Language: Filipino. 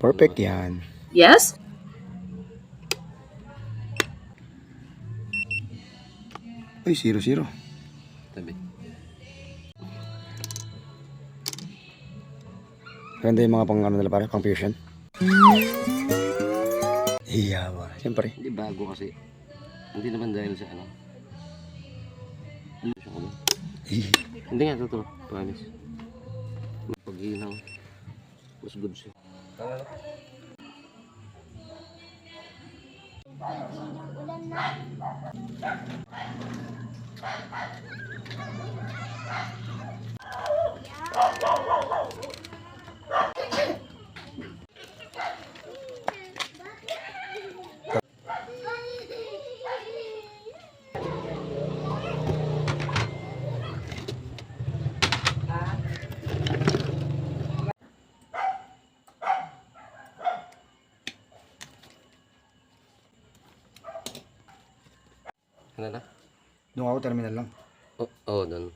Perfect yan. Yes? Uy, zero zero. Tabi. Ganda yung mga pang ano nila pare, pang fusion. Iya ba? Siyempre. Hindi bago kasi. Hindi naman dahil sa ano. Hindi siya ano. Eh, Hindi nga, totoo. Promise. Pag-iinaw. Mas good siya. Ano na? doon ako terminal lang. Oo, oh, oh, doon.